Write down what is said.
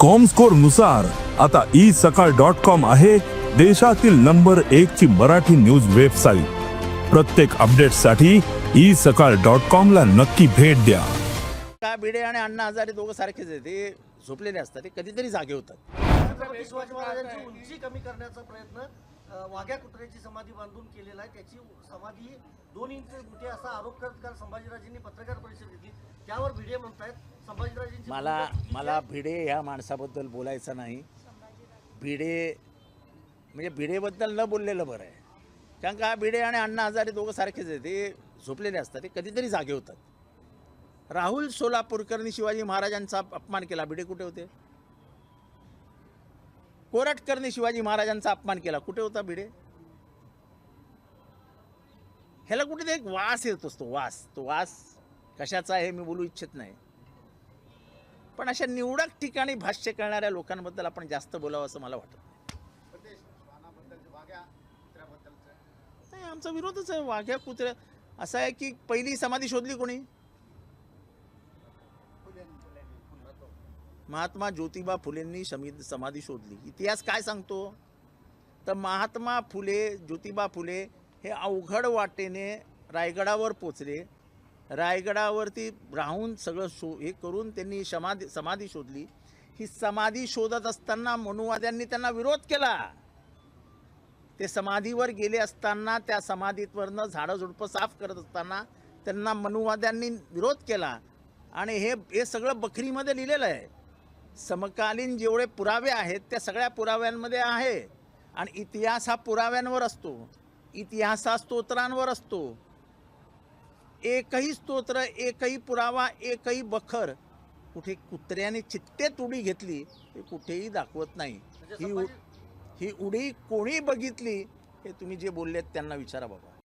कॉमस्कोरनुसार आता ई सकाळ dot com आहे देशातील नंबर एक ची मराठी न्यूज वेबसाईट प्रत्येक अपडेटसाठी ई सकाळ डॉट कॉम ला नक्की भेट द्या. का भिडे आणि अण्णा हजारे दोघं सारखेच आहे ते झोपलेले असतात ते कधीतरी जागे होतात. छत्रपती शिवाजी महाराजांची उंची कमी करण्याचा प्रयत्न वाघ्या कुत्र्याची समाधी बांधून केलेला आहे. त्याची समाधी दोन इंच मोठी असा आरोप करत काल संभाजीराजेंनी पत्रकार परिषद घेतली. त्यावर भिडे म्हणतायत. संभाजीराजेंची मला मला. भिडे ह्या माणसाबद्दल बोलायचं नाही. भिडे म्हणजे भिडेबद्दल न बोललेलं बरं आहे. कारण का भिडे आणि अण्णा हजारे दोघं सारखेच आहे ते झोपलेले असतात. ते कधीतरी जागे होतात. राहुल सोलापूरकरनी शिवाजी महाराजांचा अपमान केला. भिडे कुठे होते? कोराटकरने शिवाजी महाराजांचा अपमान केला. कुठे होता भिडे? ह्याला कुठे एक वास येत असतो वास. तो वास कशाचा आहे मी बोलू इच्छित नाही. पण अशा निवडक ठिकाणी भाष्य करणाऱ्या लोकांबद्दल आपण जास्त बोलावं असं मला वाटत नाही आमचा विरोधच आहे. वाघ्या कुत्र्या. असं आहे की पहिली समाधी शोधली कोणी? महात्मा ज्योतिबा फुलेंनी समी समाधी शोधली. इतिहास काय सांगतो? तर महात्मा फुले ज्योतिबा फुले हे अवघड वाटेने रायगडावर पोचले. रायगडावरती राहून सगळं शो हे करून त्यांनी समाधी समाधी शोधली. ही समाधी शोधत असताना मनुवाद्यांनी त्यांना विरोध केला. ते समाधीवर गेले असताना त्या समाधीवरनं झाडं झुडपं साफ करत असताना त्यांना मनुवाद्यांनी विरोध केला. आणि हे हे सगळं बकरीमध्ये लिहिलेलं आहे. समकालीन जेवढे पुरावे आहेत त्या सगळ्या पुराव्यांमध्ये आहे. आणि इतिहास हा पुराव्यांवर असतो. इतिहास हा स्तोत्रांवर असतो. एकही स्तोत्र एकही पुरावा एकही बखर कुठे कुत्र्याने चित्तेत उडी घेतली हे कुठेही दाखवत नाही. म्हणजे ही ही उडी कोणी बघितली हे तुम्ही जे बोललेत त्यांना विचारा बाबा.